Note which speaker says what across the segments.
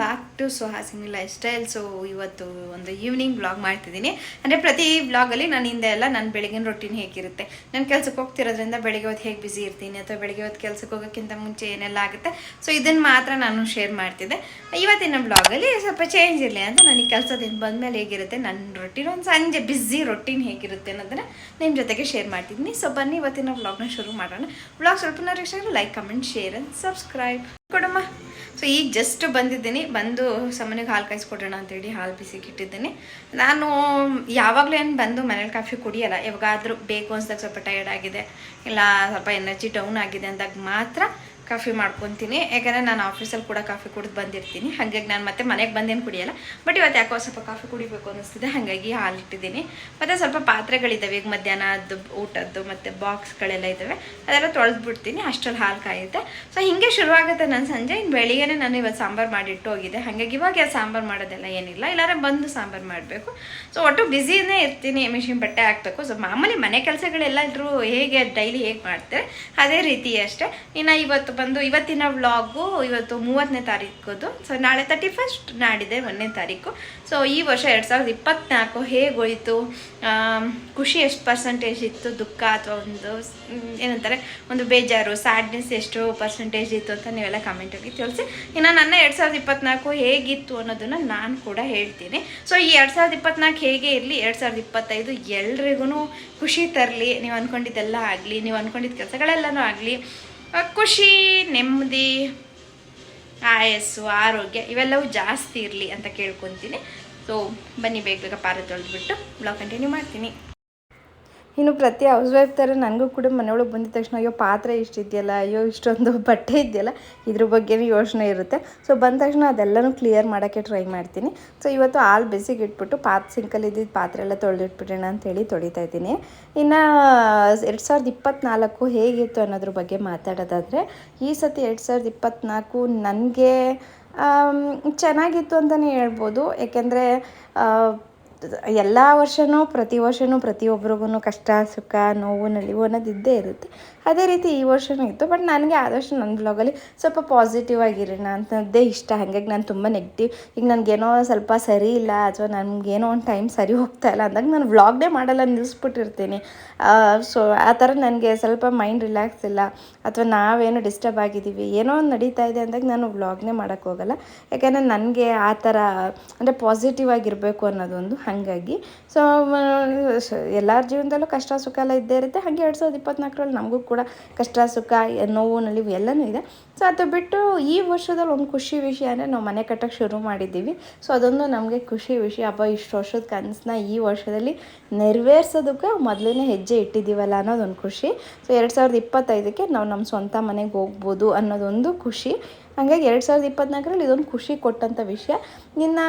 Speaker 1: Back to Suhasini lifestyle so ಇವತ್ತು ಒಂದು evening blog ಮಾಡ್ತಿದ್ದೀನಿ. ಅಂದರೆ ಪ್ರತಿ ಬ್ಲಾಗಲ್ಲಿ ನಾನು ಹಿಂದೆ ಎಲ್ಲ ನನ್ನ ಬೆಳಗಿನ ರೊಟೀನ್ ಹೇಗಿರುತ್ತೆ. ನಾನು ಕೆಲಸಕ್ಕೆ ಹೋಗ್ತಿರೋದ್ರಿಂದ ಬೆಳಗ್ಗೆ ಹೊತ್ತು ಹೇಗೆ ಬಿಸಿ ಇರ್ತೀನಿ ಅಥವಾ ಬೆಳಗ್ಗೆ ಹೊತ್ತು ಕೆಲಸಕ್ಕೆ ಹೋಗೋಕ್ಕಿಂತ ಮುಂಚೆ ಏನೆಲ್ಲ ಆಗುತ್ತೆ. ಸೊ ಇದನ್ನು ಮಾತ್ರ ನಾನು ಶೇರ್ ಮಾಡ್ತಿದ್ದೆ. ಇವತ್ತಿನ ಬ್ಲಾಗಲ್ಲಿ ಸ್ವಲ್ಪ ಚೇಂಜ್ ಇರಲಿ ಅಂತ ನನಗೆ ಕೆಲಸದಿಂದ ಬಂದಮೇಲೆ ಹೇಗಿರುತ್ತೆ ನನ್ನ ರೊಟೀನ್ ಒಂದು ಸಂಜೆ ಬ್ಯುಸಿ ರೊಟೀನ್ ಹೇಗಿರುತ್ತೆ ಅನ್ನೋದನ್ನು ನಿಮ್ಮ ಜೊತೆಗೆ ಶೇರ್ ಮಾಡ್ತಿದ್ದೀನಿ. ಸೊ ಬನ್ನಿ ಇವತ್ತಿನ ಬ್ಲಾಗ್ನ ಶುರು ಮಾಡೋಣ. ಬ್ಲಾಗ್ ಸ್ವಲ್ಪ ಇಷ್ಟ like comment share and subscribe ಕೊಡಮ್ಮ. ಸೊ ಈಗ ಜಸ್ಟ್ ಬಂದಿದ್ದೀನಿ. ಬಂದು ಸಮನಿಗೆ ಹಾಲು ಕಾಯಿಸ್ಕೊಡೋಣ ಅಂತೇಳಿ ಹಾಲು ಬಿಸಿಗೆ ಇಟ್ಟಿದ್ದೀನಿ. ನಾನು ಯಾವಾಗಲೂ ಏನು ಬಂದು ಮನೇಲಿ ಕಾಫಿ ಕುಡಿಯಲ್ಲ. ಯಾವಾಗಾದರೂ ಬೇಕು ಅನ್ಸ್ದಾಗ ಸ್ವಲ್ಪ ಟಯರ್ಡ್ ಆಗಿದೆ. ಇಲ್ಲ ಸ್ವಲ್ಪ ಎನರ್ಜಿ ಡೌನ್ ಆಗಿದೆ ಅಂದಾಗ ಮಾತ್ರ ಕಾಫಿ ಮಾಡ್ಕೊತೀನಿ. ಯಾಕಂದರೆ ನಾನು ಆಫೀಸಲ್ಲಿ ಕೂಡ ಕಾಫಿ ಕುಡಿದು ಬಂದಿರ್ತೀನಿ. ಹಾಗಾಗಿ ನಾನು ಮತ್ತೆ ಮನೆಗೆ ಬಂದೇನು ಕುಡಿಯಲ್ಲ. ಬಟ್ ಇವತ್ತು ಯಾಕೋ ಸ್ವಲ್ಪ ಕಾಫಿ ಕುಡಿಬೇಕು ಅನ್ನಿಸ್ತಿದೆ. ಹಾಗಾಗಿ ಹಾಲು ಇಟ್ಟಿದ್ದೀನಿ ಮತ್ತು ಸ್ವಲ್ಪ ಪಾತ್ರೆಗಳಿದ್ದಾವೆ ಈಗ ಮಧ್ಯಾಹ್ನದ್ದು ಊಟದ್ದು ಮತ್ತು ಬಾಕ್ಸ್ಗಳೆಲ್ಲ ಇದ್ದಾವೆ ಅದೆಲ್ಲ ತೊಳೆದು ಬಿಡ್ತೀನಿ ಅಷ್ಟರಲ್ಲಿ ಹಾಲು ಕಾಯುತ್ತೆ. ಸೊ ಹೀಗೆ ಶುರುವಾಗುತ್ತೆ ನನ್ನ ಸಂಜೆ. ಇನ್ನು ಬೆಳಿಗ್ಗೆ ನಾನು ಇವತ್ತು ಸಾಂಬಾರು ಮಾಡಿಟ್ಟು ಹೋಗಿದೆ. ಹಾಗಾಗಿ ಇವಾಗ ಸಾಂಬಾರು ಮಾಡೋದೆಲ್ಲ ಏನಿಲ್ಲ. ಇಲ್ಲಾಂದ್ರೆ ಬಂದು ಸಾಂಬಾರು ಮಾಡಬೇಕು. ಸೊ ಒಟ್ಟು ಬ್ಯುಸಿನೇ ಇರ್ತೀನಿ. ಮಿಷಿನ್ ಬಟ್ಟೆ ಹಾಕಬೇಕು. ಸೊ ಮಾಮೂಲಿ ಮನೆ ಕೆಲಸಗಳೆಲ್ಲರೂ ಹೇಗೆ, ಡೈಲಿ ಹೇಗೆ ಮಾಡ್ತಾರೆ? ಅದೇ ರೀತಿ ಅಷ್ಟೇ. ಇನ್ನು ಇವತ್ತು ಬಂದು ಇವತ್ತಿನ ವ್ಲಾಗು ಇವತ್ತು ಮೂವತ್ತನೇ ತಾರೀಕದು. ಸೊ ನಾಳೆ ತರ್ಟಿ ಫಸ್ಟ್ ನಾಡಿದೆ ಒಂದನೇ ತಾರೀಕು. ಸೊ ಈ ವರ್ಷ ಎರಡು ಸಾವಿರದ ಇಪ್ಪತ್ತ್ನಾಲ್ಕು ಹೇಗೋಯಿತು ಖುಷಿ ಎಷ್ಟು ಪರ್ಸೆಂಟೇಜ್ ಇತ್ತು? ದುಃಖ ಅಥವಾ ಒಂದು ಏನಂತಾರೆ? ಒಂದು ಬೇಜಾರು ಸ್ಯಾಡ್ನೆಸ್ ಎಷ್ಟು ಪರ್ಸೆಂಟೇಜ್ ಇತ್ತು ಅಂತ ನೀವೆಲ್ಲ ಕಮೆಂಟಾಗಿ ತಿಳಿಸಿ. ಇನ್ನು ನನ್ನ ಎರಡು ಸಾವಿರದ ಇಪ್ಪತ್ತ್ನಾಲ್ಕು ಹೇಗಿತ್ತು ಅನ್ನೋದನ್ನು ನಾನು ಕೂಡ ಹೇಳ್ತೀನಿ. ಸೊ ಈ ಎರಡು ಸಾವಿರದ ಇಪ್ಪತ್ನಾಲ್ಕು ಹೇಗೆ ಇರಲಿ? ಎರಡು ಸಾವಿರದ ಇಪ್ಪತ್ತೈದು ಎಲ್ರಿಗೂ ಖುಷಿ ತರಲಿ. ನೀವು ಅಂದ್ಕೊಂಡಿದ್ದೆಲ್ಲ ಆಗಲಿ, ನೀವು ಅಂದ್ಕೊಂಡಿದ್ದ ಕೆಲಸಗಳೆಲ್ಲನೂ ಆಗಲಿ. ಖುಷಿ, ನೆಮ್ಮದಿ, ಆಯಸ್ಸು, ಆರೋಗ್ಯ, ಇವೆಲ್ಲವೂ ಜಾಸ್ತಿ ಇರಲಿ ಅಂತ ಕೇಳ್ಕೊತೀನಿ. ಸೊ ಬನ್ನಿ ಬೇಗ ಬೇಗ ಪಾರ ತೊಳೆದ್ಬಿಟ್ಟು ಬ್ಲಾಗ್ ಕಂಟಿನ್ಯೂ ಮಾಡ್ತೀನಿ. ಇನ್ನು ಪ್ರತಿ ಹೌಸ್ ವೈಫ್ ಥರ ನನಗೂ ಕೂಡ ಮನೆಯೊಳಗೆ ಬಂದಿದ ತಕ್ಷಣ, ಅಯ್ಯೋ, ಪಾತ್ರೆ ಇಷ್ಟಿದೆಯಲ್ಲ, ಅಯ್ಯೋ, ಇಷ್ಟೊಂದು ಬಟ್ಟೆ ಇದೆಯಲ್ಲ, ಇದ್ರ ಬಗ್ಗೆನೂ ಯೋಚನೆ ಇರುತ್ತೆ. ಸೊ ಬಂದ ತಕ್ಷಣ ಅದೆಲ್ಲನೂ ಕ್ಲಿಯರ್ ಮಾಡೋಕ್ಕೆ ಟ್ರೈ ಮಾಡ್ತೀನಿ. ಸೊ ಇವತ್ತು ಹಾಲು ಬಿಸಿಗೆ ಇಟ್ಬಿಟ್ಟು ಪಾತ್ ಸಿಂಕಲ್ಲಿ ಇದ್ದಿದ್ದು ಪಾತ್ರೆ ಎಲ್ಲ ತೊಳೆದಿಟ್ಬಿಡೋಣ ಅಂತೇಳಿ ತೊಳಿತಾ ಇದ್ದೀನಿ. ಇನ್ನು, ಎರಡು ಸಾವಿರದ ಇಪ್ಪತ್ತ್ನಾಲ್ಕು ಹೇಗಿತ್ತು ಅನ್ನೋದ್ರ ಬಗ್ಗೆ ಮಾತಾಡೋದಾದರೆ, ಈ ಸತಿ ಎರಡು ಸಾವಿರದ ಇಪ್ಪತ್ತ್ನಾಲ್ಕು ನನಗೆ ಚೆನ್ನಾಗಿತ್ತು ಅಂತಲೇ ಹೇಳ್ಬೋದು. ಏಕೆಂದರೆ ಎಲ್ಲ ವರ್ಷವೂ ಪ್ರತಿ ವರ್ಷವೂ ಪ್ರತಿಯೊಬ್ರಿಗೂ ಕಷ್ಟ ಸುಖ ನೋವು ನಲಿವು ಅನ್ನೋದು ಇದ್ದೇ ಇರುತ್ತೆ. ಅದೇ ರೀತಿ ಈ ವರ್ಷವೂ ಇತ್ತು ಬಟ್ ನನಗೆ ಆದಷ್ಟು ನನ್ನ ಬ್ಲಾಗಲ್ಲಿ ಸ್ವಲ್ಪ ಪಾಸಿಟಿವ್ ಆಗಿರೋಣ ಅಂತದ್ದೇ ಇಷ್ಟ. ಹಾಗಾಗಿ ನಾನು ತುಂಬ ನೆಗೆಟಿವ್ ಈಗ ನನಗೇನೋ ಸ್ವಲ್ಪ ಸರಿ ಇಲ್ಲ, ಅಥವಾ ನನಗೇನೋ ಒಂದು ಟೈಮ್ ಸರಿ ಹೋಗ್ತಾ ಇಲ್ಲ ಅಂದಾಗ ನಾನು ವ್ಲಾಗ್ನೇ ಮಾಡಲ್ಲ ನಿಲ್ಲಿಸ್ಬಿಟ್ಟಿರ್ತೀನಿ ಸೊ ಆ ಥರ ನನಗೆ ಸ್ವಲ್ಪ ಮೈಂಡ್ ರಿಲ್ಯಾಕ್ಸ್ ಇಲ್ಲ, ಅಥವಾ ನಾವೇನೋ ಡಿಸ್ಟರ್ಬ್ ಆಗಿದ್ದೀವಿ, ಏನೋ ಒಂದು ನಡೀತಾ ಇದೆ ಅಂದಾಗ ನಾನು ವ್ಲಾಗ್ನೇ ಮಾಡೋಕ್ಕೆ ಹೋಗಲ್ಲ. ಯಾಕೆಂದರೆ ನನಗೆ ಆ ಥರ, ಅಂದರೆ ಪಾಸಿಟಿವ್ ಆಗಿರಬೇಕು ಅನ್ನೋದೊಂದು ಹಾಗಾಗಿ. ಸೊ ಎಲ್ಲರ ಜೀವನದಲ್ಲೂ ಕಷ್ಟ ಸುಖ ಎಲ್ಲ ಇದ್ದೇ ಇರುತ್ತೆ. ಹಾಗೆ ಎರಡು ಸಾವಿರದ ಇಪ್ಪತ್ತ್ನಾಲ್ಕರಲ್ಲಿ ನಮಗೂ ಕೂಡ ಕಷ್ಟ, ಸುಖ ನೋವು, ನಲಿವು ಎಲ್ಲನೂ ಇದೆ. ಸೊ ಅದು ಬಿಟ್ಟು ಈ ವರ್ಷದಲ್ಲಿ ಒಂದು ಖುಷಿ ವಿಷಯ ಅಂದರೆ ನಾವು ಮನೆ ಕಟ್ಟೋಕ್ಕೆ ಶುರು ಮಾಡಿದ್ದೀವಿ. ಸೊ ಅದೊಂದು ನಮಗೆ ಖುಷಿ ವಿಷಯ. ಹಬ್ಬ ಇಷ್ಟು ವರ್ಷದ ಕನಸನ್ನ ಈ ವರ್ಷದಲ್ಲಿ ನೆರವೇರ್ಸೋದಕ್ಕೆ ಮೊದಲನೇ ಹೆಜ್ಜೆ ಇಟ್ಟಿದ್ದೀವಲ್ಲ ಅನ್ನೋದೊಂದು ಖುಷಿ. ಸೊ ಎರಡು ಸಾವಿರದ ಇಪ್ಪತ್ತೈದಕ್ಕೆ ನಾವು ನಮ್ಮ ಸ್ವಂತ ಮನೆಗೆ ಹೋಗ್ಬೋದು ಅನ್ನೋದೊಂದು ಖುಷಿ. ಹಾಗಾಗಿ ಎರಡು ಸಾವಿರದ ಇಪ್ಪತ್ತ್ನಾಲ್ಕರಲ್ಲಿ ಇದೊಂದು ಖುಷಿ ಕೊಟ್ಟಂಥ ವಿಷಯ. ಇನ್ನು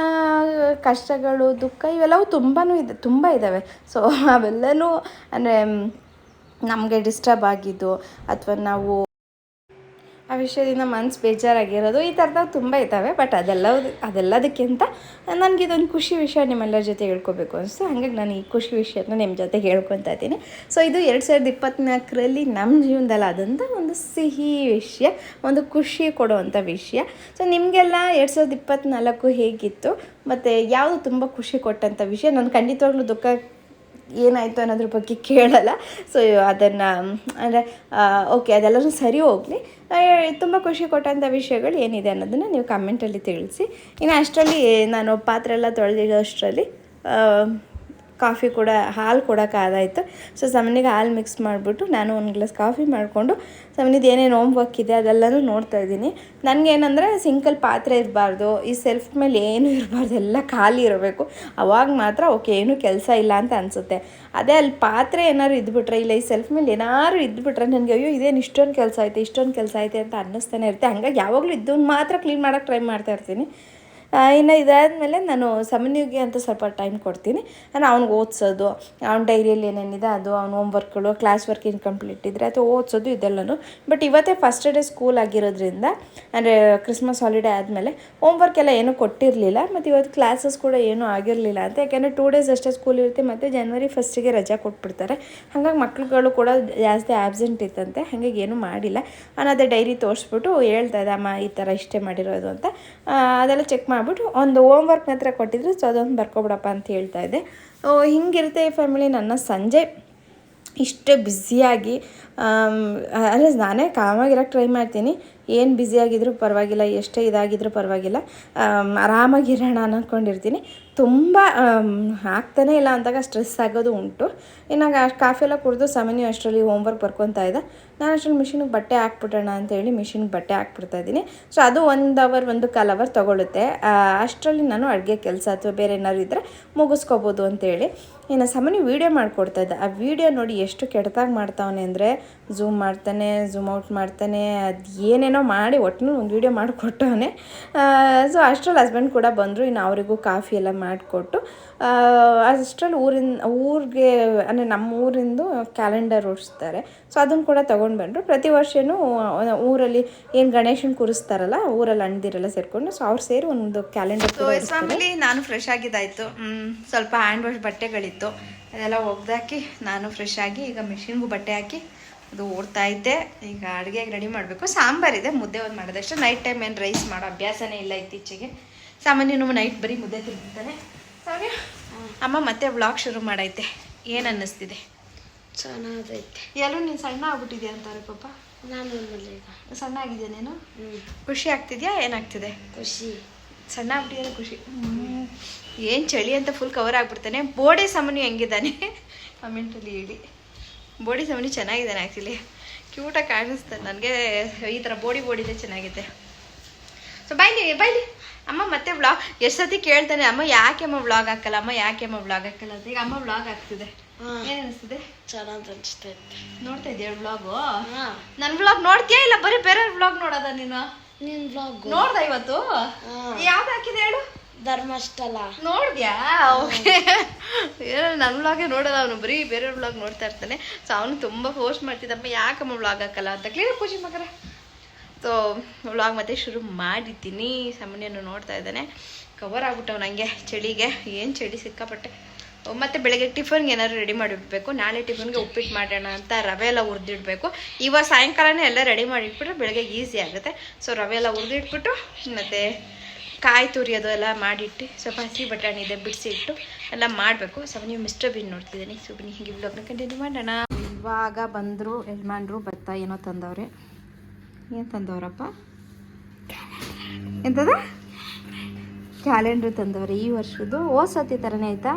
Speaker 1: ಕಷ್ಟಗಳು, ದುಃಖ ಇವೆಲ್ಲವೂ ತುಂಬಾ ಇದೆ, ತುಂಬ ಇದ್ದಾವೆ ಸೊ ಅವೆಲ್ಲನೂ ಅಂದರೆ ನಮಗೆ ಡಿಸ್ಟರ್ಬ್ ಆಗಿದ್ದು ಅಥವಾ ನಾವು ಆ ವಿಷಯದಿಂದ ಮನ್ಸು ಬೇಜಾರಾಗಿರೋದು, ಈ ಥರದವು ತುಂಬ ಇದ್ದಾವೆ. ಬಟ್ ಅದೆಲ್ಲ ಅದೆಲ್ಲದಕ್ಕಿಂತ ನನಗಿದೊಂದು ಖುಷಿ ವಿಷಯ ನಿಮ್ಮೆಲ್ಲರ ಜೊತೆ ಹೇಳ್ಕೊಬೇಕು ಅನಿಸ್ತು. ಹಾಗಾಗಿ ನಾನು ಈ ಖುಷಿ ವಿಷಯನ ನಿಮ್ಮ ಜೊತೆ ಹೇಳ್ಕೊತಾ ಇದ್ದೀನಿ. ಸೊ ಇದು ಎರಡು ಸಾವಿರದ ಇಪ್ಪತ್ತ್ನಾಲ್ಕರಲ್ಲಿ ನಮ್ಮ ಜೀವನದಲ್ಲಿ ಆದಂಥ ಒಂದು ಸಿಹಿ ವಿಷಯ, ಒಂದು ಖುಷಿ ಕೊಡುವಂಥ ವಿಷಯ. ಸೊ ನಿಮಗೆಲ್ಲ ಎರಡು ಸಾವಿರದ ಇಪ್ಪತ್ತ್ನಾಲ್ಕು ಹೇಗಿತ್ತು? ಮತ್ತು ಯಾವುದು ತುಂಬ ಖುಷಿ ಕೊಟ್ಟಂಥ ವಿಷಯ? ನಾನು ಖಂಡಿತವಾಗ್ಲೂ ದುಃಖ ಏನಾಯಿತು ಅನ್ನೋದ್ರ ಬಗ್ಗೆ ಕೇಳಲ್ಲ. ಸೊ ಅದನ್ನು, ಅಂದರೆ ಓಕೆ ಅದೆಲ್ಲರೂ ಸರಿ ಹೋಗಲಿ. ತುಂಬ ಖುಷಿ ಕೊಟ್ಟಂಥ ವಿಷಯಗಳು ಏನಿದೆ ಅನ್ನೋದನ್ನು ನೀವು ಕಮೆಂಟಲ್ಲಿ ತಿಳಿಸಿ. ಇನ್ನು ಅಷ್ಟರಲ್ಲಿ ನಾನು ಪಾತ್ರೆ ಎಲ್ಲ ತೊಳೆದಿಡೋ ಅಷ್ಟರಲ್ಲಿ ಕಾಫಿ ಕೂಡ, ಹಾಲು ಕೊಡೋಕ್ಕಾದಾಯಿತು ಸೊ ಸಮನಿಗೆ ಹಾಲು ಮಿಕ್ಸ್ ಮಾಡಿಬಿಟ್ಟು ನಾನು ಒಂದು ಗ್ಲಾಸ್ ಕಾಫಿ ಮಾಡಿಕೊಂಡು, ಸಮನಿದು ಏನೇನು ಹೋಮ್ ವರ್ಕ್ ಇದೆ ಅದೆಲ್ಲನೂ ನೋಡ್ತಾ ಇದ್ದೀನಿ. ನನಗೇನಂದರೆ ಸಿಂಕಲ್ ಪಾತ್ರೆ ಇರಬಾರ್ದು, ಈ ಸೆಲ್ಫ್ ಮೇಲೆ ಏನೂ ಇರಬಾರ್ದು, ಎಲ್ಲ ಖಾಲಿ ಇರಬೇಕು. ಅವಾಗ ಮಾತ್ರ ಓಕೆ, ಏನೂ ಕೆಲಸ ಇಲ್ಲ ಅಂತ ಅನಿಸುತ್ತೆ. ಅದೇ ಅಲ್ಲಿ ಪಾತ್ರೆ ಏನಾದ್ರು ಇದ್ಬಿಟ್ರೆ, ಇಲ್ಲ ಈ ಸೆಲ್ಫ್ ಮೇಲೆ ಏನಾದ್ರು ಇದ್ಬಿಟ್ರೆ ನನಗೆ, ಅಯ್ಯೋ, ಇದೇನು ಇಷ್ಟೊಂದು ಕೆಲಸ ಐತೆ ಇಷ್ಟೊಂದು ಕೆಲಸ ಐತೆ ಅಂತ ಅನ್ನಿಸ್ತಾನೆ ಇರುತ್ತೆ. ಹಂಗಾಗಿ ಯಾವಾಗಲೂ ಇದ್ದನ್ನು ಮಾತ್ರ ಕ್ಲೀನ್ ಮಾಡೋಕ್ಕೆ ಟ್ರೈ ಮಾಡ್ತಾ ಇರ್ತೀನಿ. ಇನ್ನು ಇದಾದಮೇಲೆ ನಾನು ಸಮನ್ಯುಗೆ ಅಂತ ಸ್ವಲ್ಪ ಟೈಮ್ ಕೊಡ್ತೀನಿ. ನಾನು ಅವ್ನಿಗೆ ಓದಿಸೋದು, ಅವ್ನ ಡೈರಿಯಲ್ಲಿ ಏನೇನಿದೆ ಅದು, ಅವ್ನ ಹೋಮ್ವರ್ಕ್ಗಳು ಕ್ಲಾಸ್ ವರ್ಕ್ ಇನ್ಕಂಪ್ಲೀಟ್ ಇದ್ದರೆ ಅಥವಾ ಓದಿಸೋದು ಇದೆಲ್ಲನೂ. ಬಟ್ ಇವತ್ತೇ ಫಸ್ಟ್ ಡೇ ಸ್ಕೂಲ್ ಆಗಿರೋದ್ರಿಂದ, ಅಂದರೆ ಕ್ರಿಸ್ಮಸ್ ಹಾಲಿಡೇ ಆದಮೇಲೆ ಹೋಮ್ವರ್ಕ್ ಎಲ್ಲ ಏನೂ ಕೊಟ್ಟಿರಲಿಲ್ಲ. ಮತ್ತು ಇವತ್ತು ಕ್ಲಾಸಸ್ ಕೂಡ ಏನೂ ಆಗಿರಲಿಲ್ಲ ಅಂತ. ಯಾಕೆಂದರೆ ಟೂ ಡೇಸ್ ಅಷ್ಟೇ ಸ್ಕೂಲ್ ಇರುತ್ತೆ, ಮತ್ತು ಜನವರಿ ಫಸ್ಟಿಗೆ ರಜಾ ಕೊಟ್ಬಿಡ್ತಾರೆ. ಹಾಗಾಗಿ ಮಕ್ಳುಗಳು ಕೂಡ ಜಾಸ್ತಿ ಆಬ್ಸೆಂಟ್ ಇತ್ತಂತೆ, ಹಾಗಾಗಿ ಏನೂ ಮಾಡಿಲ್ಲ. ನಾನು ಅದೇ ಡೈರಿ ತೋರಿಸ್ಬಿಟ್ಟು ಹೇಳ್ತಾ ಇದ್ದೆ ಅಮ್ಮ, ಈ ಥರ ಇಷ್ಟೇ ಮಾಡಿರೋದು ಅಂತ. ಅದೆಲ್ಲ ಚೆಕ್ ಮಾಡಿಬಿಟ್ಟು ಒಂದು ಹೋಮ್ವರ್ಕ್ ಮಾತ್ರ ಕೊಟ್ಟಿದ್ರು ಸೊ ಅದೊಂದು ಬರ್ಕೊಬಿಡಪ್ಪ ಅಂತ ಹೇಳ್ತಾ ಇದ್ದೆ. ಹಿಂಗಿರುತ್ತೆ ಈ ಫ್ಯಾಮಿಲಿ ನನ್ನ ಸಂಜೆ. ಇಷ್ಟೇ ಬ್ಯುಸಿಯಾಗಿ ಅಂದರೆ ನಾನೇ ಕಾಮಾಗಿರೋಕ್ಕೆ ಟ್ರೈ ಮಾಡ್ತೀನಿ. ಏನು ಬ್ಯುಸಿಯಾಗಿದ್ದರೂ ಪರವಾಗಿಲ್ಲ, ಎಷ್ಟೇ ಇದಾಗಿದ್ರೂ ಪರವಾಗಿಲ್ಲ. ಆರಾಮಾಗಿರೋಣ ಅನ್ಕೊಂಡಿರ್ತೀನಿ. ತುಂಬ ಆಗ್ತಾನೆ ಇಲ್ಲ ಅಂದಾಗ ಸ್ಟ್ರೆಸ್ ಆಗೋದು ಉಂಟು. ಇನ್ನು ಕಾಫಿ ಎಲ್ಲ ಕುಡಿದು ಸಾಮಾನ್ಯ ಅಷ್ಟರಲ್ಲಿ ಹೋಮ್ವರ್ಕ್ ಬರ್ಕೊತಾ ಇದ್ದೆ. ನಾನು ಅಷ್ಟರಲ್ಲಿ ಮಿಷಿನಿಗೆ ಬಟ್ಟೆ ಹಾಕ್ಬಿಡೋಣ ಅಂತೇಳಿ ಮಿಷಿನ್ಗೆ ಬಟ್ಟೆ ಹಾಕ್ಬಿಡ್ತಾ ಇದ್ದೀನಿ. ಸೊ ಅದು ಒಂದು ಅವರ್ ಒಂದು ಕಾಲ್ ಅವರ್ ತೊಗೊಳುತ್ತೆ. ಅಷ್ಟರಲ್ಲಿ ನಾನು ಅಡುಗೆ ಕೆಲಸ ಅಥವಾ ಬೇರೆ ಏನಾದ್ರು ಇದ್ದರೆ ಮುಗಿಸ್ಕೋಬೋದು ಅಂತೇಳಿ ಇನ್ನು ಸಾಮಾನ್ಯ ವೀಡಿಯೋ ಮಾಡಿಕೊಡ್ತಾ ಇದ್ದೆ. ಆ ವೀಡಿಯೋ ನೋಡಿ ಎಷ್ಟು ಕೆಟ್ಟದಾಗಿ ಮಾಡ್ತಾವನೆ ಅಂದರೆ ಝೂಮ್ ಮಾಡ್ತಾನೆ ಝೂಮ್ ಔಟ್ ಮಾಡ್ತಾನೆ, ಅದು ಏನೇನೋ ಮಾಡಿ ಒಟ್ಟು ಒಂದು ವೀಡಿಯೋ ಮಾಡಿಕೊಟ್ಟವನೆ. ಸೊ ಅಷ್ಟರಲ್ಲಿ ಹಸ್ಬೆಂಡ್ ಕೂಡ ಬಂದರು, ಇನ್ನು ಅವರಿಗೂ ಕಾಫಿ ಎಲ್ಲ ಮಾಡಿಕೊಟ್ಟು. ಅಷ್ಟರಲ್ಲಿ ಊರಿನ, ಊರಿಗೆ, ಅಂದರೆ ನಮ್ಮ ಊರಿಂದು ಕ್ಯಾಲೆಂಡರ್ ಓಡಿಸ್ತಾರೆ. ಸೊ ಅದನ್ನು ಕೂಡ ತೊಗೊಂಡು ಬಂದರು. ಪ್ರತಿ ವರ್ಷವೂ ಊರಲ್ಲಿ ಏನು ಗಣೇಶನ ಕೂರಿಸ್ತಾರಲ್ಲ ಊರಲ್ಲಿ ಅಣ್ಣದಿರೆಲ್ಲ ಸೇರಿಕೊಂಡು ಸೊ ಅವ್ರು ಸೇರಿ ಒಂದು ಕ್ಯಾಲೆಂಡರ್ ಫ್ಯಾಮಿಲಿ ನಾನು ಫ್ರೆಶ್ ಆಗಿದ್ದಾಯಿತು. ಸ್ವಲ್ಪ ಹ್ಯಾಂಡ್ ವಾಶ್ ಬಟ್ಟೆಗಳಿತ್ತು. ಅದೆಲ್ಲ ಒಗ್ದಾಕಿ ನಾನು ಫ್ರೆಶ್ ಆಗಿ ಈಗ ಮಿಷಿನ್ಗೂ ಬಟ್ಟೆ ಹಾಕಿ ಅದು ಓಡ್ತಾ ಐತೆ ಈಗ ಅಡುಗೆಗೆ ರೆಡಿ ಮಾಡಬೇಕು. ಸಾಂಬಾರಿದೆ ಮುದ್ದೆ ಒಂದು ಮಾಡಿದಷ್ಟು. ನೈಟ್ ಟೈಮ್ ಏನು ರೈಸ್ ಮಾಡೋ ಅಭ್ಯಾಸನೇ ಇಲ್ಲ ಇತ್ತೀಚೆಗೆ. ಸಾಮಾನ್ಯ ನಮ್ಮ ನೈಟ್ ಬರೀ ಮುದ್ದೆ ತಿಂತಾನೆ ಸಾಮ್ಯ ಅಮ್ಮ ಮತ್ತೆ ವ್ಲಾಗ್ ಶುರು ಮಾಡೈತೆ. ಏನು ಅನ್ನಿಸ್ತಿದೆ?
Speaker 2: ಚೆನ್ನಾಗೈತೆ.
Speaker 1: ಎಲ್ಲೂ ನೀನು ಸಣ್ಣ ಆಗ್ಬಿಟ್ಟಿದ್ಯಾ ಅಂತಾರೆ ಪಾಪ.
Speaker 2: ನಾನು ಈಗ.
Speaker 1: ಸಣ್ಣ ಆಗಿದ್ಯಾ ನೀನು ಖುಷಿ ಆಗ್ತಿದ್ಯಾ? ಏನಾಗ್ತಿದೆ?
Speaker 2: ಖುಷಿ.
Speaker 1: ಸಣ್ಣ ಆಗ್ಬಿಟ್ಟಿದ್ರೆ ಖುಷಿ. ಏನು ಚಳಿ ಅಂತ ಫುಲ್ ಕವರ್ ಆಗ್ಬಿಡ್ತಾನೆ. ಬೋಡಿ ಸಾಮಾನು ಹೆಂಗಿದ್ದಾನೆ? ಕಮೆಂಟಲ್ಲಿ ಹೇಳಿ. ಬೋಡಿ ಸಾಮಾನು ಚೆನ್ನಾಗಿದ್ದಾನೆ ಆ್ಯಕ್ಚುಲಿ ಕ್ಯೂಟಾಗಿ ಕಾಣಿಸ್ತಾನೆ. ನನಗೆ ಈ ಥರ ಬೋಡಿ ಬೋಡಿದೆ ಚೆನ್ನಾಗಿದೆ. ಸೊ ಬೈಲಿ ಬೈಲಿ ಅಮ್ಮ ಮತ್ತೆ ವ್ಲಾಗ್ ಎಷ್ಟು ಸತಿ ಕೇಳ್ತಾನೆ ಅಮ್ಮ ಯಾಕೆ ಅಮ್ಮ ವ್ಲಾಗ್ ಹಾಕಲ್ಲ? ಅಮ್ಮ ಯಾಕೆ ಅಮ್ಮ ವ್ಲಾಗ್ ಹಾಕಲ್ಲ? ಅಂತ. ಈಗ ಅಮ್ಮ ವ್ಲಾಗ್ ಆಗ್ತಿದೆ ಏನು ಅನಿಸ್ತಿದೆ
Speaker 2: ಚೆನ್ನಾಗಿ ಇತ್ತು
Speaker 1: ನೋಡ್ತಾ ಇದೆಯಾ ವ್ಲಾಗು ನನ್ ವ್ಲಾಗ್ ನೋಡ್ತೀಯಾ ಇಲ್ಲ ಬರೀ ಬೇರೆ ವ್ಲಾಗ್ ನೋಡೋದ ನೀನು?
Speaker 2: ನಿನ್ನ ಬ್ಲಾಗ್
Speaker 1: ನೋಡ್ದ ಇವತ್ತು? ಯಾವ್ದು ಹಾಕಿದೆ ಹೇಳು?
Speaker 2: ಧರ್ಮಸ್ಥಳ
Speaker 1: ನೋಡ್ದ್ಯಾ? ಓಕೆ. ಏನೋ ನನ್ನ ವ್ಲಾಗೆ ನೋಡಲ್ಲ ಅವನು ಬರೀ ಬೇರೆ ವ್ಲಾಗ್ ನೋಡ್ತಾ ಇರ್ತಾನೆ. ಸೊ ಅವನು ತುಂಬ ಪೋಸ್ಟ್ ಮಾಡ್ತಿದ್ದಪ್ಪ ಯಾಕಮ್ಮ ವ್ಲಾಗ್ ಹಾಕಲ್ಲ ಅಂತ ಕ್ಲಿಯರ್ ಖುಷಿ ಮಗರ. ಸೊ ವ್ಲಾಗ್ ಮತ್ತೆ ಶುರು ಮಾಡಿದ್ದೀನಿ. ಸಾಮಾನ್ಯನು ನೋಡ್ತಾ ಇದ್ದಾನೆ. ಕವರ್ ಆಗ್ಬಿಟ್ಟವ್ ನನಗೆ ಚಳಿಗೆ. ಏನು ಚಳಿ ಸಿಕ್ಕಾಪಟ್ಟೆ. ಮತ್ತು ಬೆಳಗ್ಗೆ ಟಿಫನ್ಗೆ ಏನಾದ್ರು ರೆಡಿ ಮಾಡಿಬಿಡ್ಬೇಕು ನಾಳೆ ಟಿಫನ್ಗೆ ಉಪ್ಪಿಟ್ಟು ಮಾಡೋಣ ಅಂತ ರವೆ ಎಲ್ಲ ಹುರಿದಿಡ್ಬೇಕು. ಇವಾಗ ಸಾಯಂಕಾಲನೇ ಎಲ್ಲ ರೆಡಿ ಮಾಡಿಟ್ಬಿಟ್ರೆ ಬೆಳಗ್ಗೆ ಈಸಿ ಆಗುತ್ತೆ. ಸೊ ರವೆ ಎಲ್ಲ ಹುರಿದಿಟ್ಬಿಟ್ಟು ಮತ್ತು ಕಾಯಿ ತುರಿಯೋದು ಎಲ್ಲ ಮಾಡಿಟ್ಟು, ಸ್ವಲ್ಪ ಹಸಿ ಬಟಾಣಿ ಇದೆ ಬಿಡಿಸಿ ಇಟ್ಟು ಎಲ್ಲ ಮಾಡಬೇಕು. ಸ್ವಲ್ಪ ನೀವು ಮಿಸ್ಟರ್ ಬಿನ್ ನೋಡ್ತಿದ್ದೀನಿ. ಸೊ ಬನ್ನಿ ಹೀಗೆ ಬ್ಲಾಗ್ನ ಕಂಟಿನ್ಯೂ ಮಾಡೋಣ. ಇವಾಗ ಬಂದರು ಯಜಮಾನ್ರು ಭತ್ತ ಏನೋ ತಂದವ್ರೆ. ಏನು ತಂದವ್ರಪ್ಪ? ಎಂತದ? ಕ್ಯಾಲೆಂಡ್ರ್ ತಂದವ್ರೆ ಈ ವರ್ಷದ್ದು. ಓ ಸತಿ ಥರನೇ ಆಯ್ತಾ?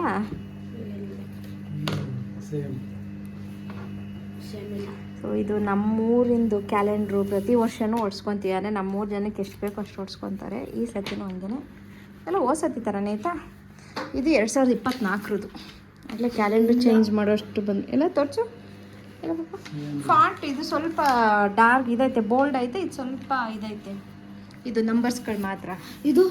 Speaker 1: ಸೊ ಇದು ನಮ್ಮೂರಿಂದು ಕ್ಯಾಲೆಂಡ್ರು ಪ್ರತಿ ವರ್ಷವೂ ಓಡಿಸ್ಕೊತೀವಿ. ಅಂದರೆ ನಮ್ಮೂರು ಜನಕ್ಕೆ ಎಷ್ಟು ಬೇಕೋ ಅಷ್ಟು ಓಡಿಸ್ಕೊತಾರೆ. ಈ ಸತಿನೂ ಹಂಗೆ ಎಲ್ಲ ಓ ಸತಿ ಥರನೇ ಆಯಿತಾ? ಇದು ಎರಡು ಸಾವಿರದ ಇಪ್ಪತ್ನಾಲ್ಕರದು. ಎಲ್ಲ ಕ್ಯಾಲೆಂಡ್ರ್ ಚೇಂಜ್ ಮಾಡೋಷ್ಟು ಬಂದು ಎಲ್ಲ ತೋರಿಸು. ಫಾಂಟ್ ಇದು ಸ್ವಲ್ಪ ಡಾರ್ಕ್ ಇದೈತೆ ಬೋಲ್ಡ್ ಐತೆ ಇದು ಸ್ವಲ್ಪ ಇದೈತೆ. ಇದು ನಂಬರ್ಸ್ಗಳು ಮಾತ್ರ.
Speaker 2: ಇದು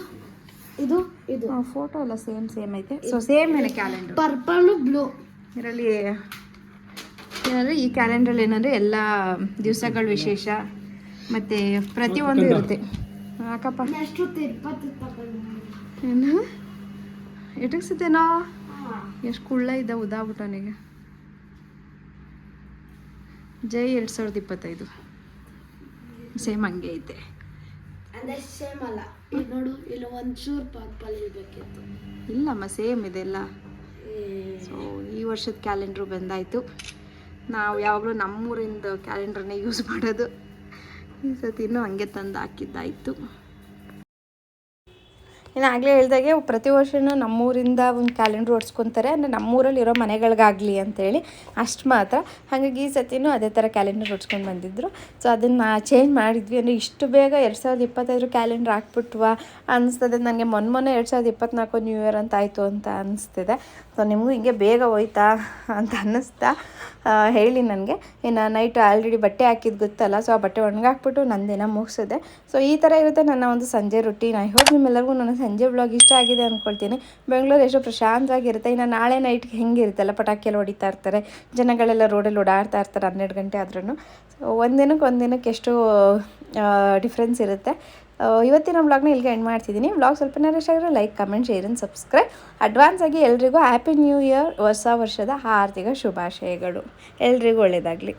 Speaker 2: ಇದು ಇದು.
Speaker 1: ಫೋಟೋ ಎಲ್ಲ ಸೇಮ್ ಸೇಮ್ ಐತೆ. ಸೊ ಸೇಮ್ ಏನೇ ಕ್ಯಾಲೆಂಡರ್.
Speaker 2: ಪರ್ಪಲ್ ಬ್ಲೂ
Speaker 1: ಇದರಲ್ಲಿ ಏನಂದರೆ ಈ ಕ್ಯಾಲೆಂಡ್ರಲ್ಲಿ ಏನಂದರೆ ಎಲ್ಲ ದಿವಸಗಳ ವಿಶೇಷ ಮತ್ತು ಪ್ರತಿಯೊಂದು ಇರುತ್ತೆ.
Speaker 2: ಅಕ್ಕಪ್ಪ
Speaker 1: ಏನು? ಎಟಕ್ಸುತ್ತೇನೋ ಎಷ್ಟು ಕುಳ್ಳ ಇದ್ದ ಉದಾಬಿಟ್ಟನಿಗೆ ಜೈ ಎರಡು ಸಾವಿರದ ಇಪ್ಪತ್ತೈದು. ಸೇಮ್ ಹಂಗೆ ಐತೆ.
Speaker 2: ಅಂದ್ರೆ ಸೇಮ್ ಅಲ್ಲ. ಇಲ್ಲಿ ನೋಡು ಇಲ್ಲಿ ಒಂಚೂರು ಪರ್ಪಲ್ ಇರಬೇಕಿತ್ತು.
Speaker 1: ಇಲ್ಲಮ್ಮ ಸೇಮ್ ಇದೆಲ್ಲ. ಸೊ ಈ ವರ್ಷದ ಕ್ಯಾಲೆಂಡ್ರು ಬಂದಾಯಿತು. ನಾವು ಯಾವಾಗಲೂ ನಮ್ಮೂರಿಂದ ಕ್ಯಾಲೆಂಡ್ರನ್ನೇ ಯೂಸ್ ಮಾಡೋದು. ಈ ಸತಿ ಇನ್ನೂ ಹಂಗೆ ತಂದು ಹಾಕಿದ್ದಾಯಿತು. ಇನ್ನು ಆಗಲೇ ಹೇಳ್ದಾಗೆ ಪ್ರತಿ ವರ್ಷವೂ ನಮ್ಮೂರಿಂದ ಒಂದು ಕ್ಯಾಲೆಂಡ್ರ್ ಓಡಿಸ್ಕೊತಾರೆ. ಅಂದರೆ ನಮ್ಮೂರಲ್ಲಿ ಇರೋ ಮನೆಗಳಿಗಾಗಲಿ ಅಂತೇಳಿ ಅಷ್ಟು ಮಾತ್ರ. ಹಾಗಾಗಿ ಈ ಸತಿನೂ ಅದೇ ಥರ ಕ್ಯಾಲೆಂಡರ್ ಓಡಿಸ್ಕೊಂಡು ಬಂದಿದ್ದರು ಸೊ ಅದನ್ನು ಚೇಂಜ್ ಮಾಡಿದ್ವಿ. ಅಂದರೆ ಇಷ್ಟು ಬೇಗ ಎರಡು ಸಾವಿರದ ಇಪ್ಪತ್ತೈದರ ಕ್ಯಾಲೆಂಡ್ರ್ ಹಾಕ್ಬಿಟ್ವಾ ಅನಿಸ್ತದೆ. ನನಗೆ ಮೊನ್ನೆ ಮೊನ್ನೆ ಎರಡು ಸಾವಿರದ ಇಪ್ಪತ್ನಾಲ್ಕು ನ್ಯೂ ಇಯರ್ ಅಂತ ಆಯಿತು ಅಂತ ಅನಿಸ್ತಿದೆ. ಸೊ ನಿಮಗೂ ಹಿಂಗೆ ಬೇಗ ಹೋಯ್ತಾ ಅಂತ ಅನ್ನಿಸ್ತಾ ಹೇಳಿ ನನಗೆ. ಇನ್ನು ನೈಟ್ ಆಲ್ರೆಡಿ ಬಟ್ಟೆ ಹಾಕಿದ್ದು ಗೊತ್ತಲ್ಲ. ಸೊ ಆ ಬಟ್ಟೆ ಒಣಗಾಕ್ಬಿಟ್ಟು ನನ್ನ ದಿನ ಮುಗಿಸಿದೆ. ಸೊ ಈ ಥರ ಇರುತ್ತೆ ನನ್ನ ಒಂದು ಸಂಜೆ ರುಟೀನ್ ಐ ಹೋಪ್ ನಿಮ್ಮೆಲ್ಲರಿಗೂ ನನ್ನ ಸಂಜೆ ಬ್ಲಾಗ್ ಇಷ್ಟ ಆಗಿದೆ ಅಂದ್ಕೊಳ್ತೀನಿ ಬೆಂಗಳೂರು ಎಷ್ಟು ಪ್ರಶಾಂತವಾಗಿರುತ್ತೆ. ಇನ್ನು ನಾಳೆ ನೈಟ್ಗೆ ಹೆಂಗಿರುತ್ತಲ್ಲ? ಪಟಾಕಿ ಎಲ್ಲ ಹೊಡಿತಾ ಇರ್ತಾರೆ. ಜನಗಳೆಲ್ಲ ರೋಡಲ್ಲಿ ಓಡಾಡ್ತಾ ಇರ್ತಾರೆ ಹನ್ನೆರಡು ಗಂಟೆ ಆದ್ರೂ ಒಂದಿನಕ್ಕೆ ಒಂದಿನಕ್ಕೆ ಎಷ್ಟು ಡಿಫ್ರೆನ್ಸ್ ಇರುತ್ತೆ. ಇವತ್ತಿನ ವ್ಲಾಗ್ನ ಇಲ್ಲಿಗೆ ಎಂಡ್ ಮಾಡ್ತಿದ್ದೀನಿ. ಬ್ಲಾಗ್ ಸ್ವಲ್ಪ ಇಷ್ಟ ಆಗಿದ್ರೆ like comment share and subscribe advance ಆಗಿ ಎಲ್ರಿಗೂ ಹ್ಯಾಪಿ ನ್ಯೂ ಇಯರ್ ಹೊಸ ವರ್ಷದ ಆರ್ಥಿಕ ಶುಭಾಶಯಗಳು. ಎಲ್ರಿಗೂ ಒಳ್ಳೆಯದಾಗಲಿ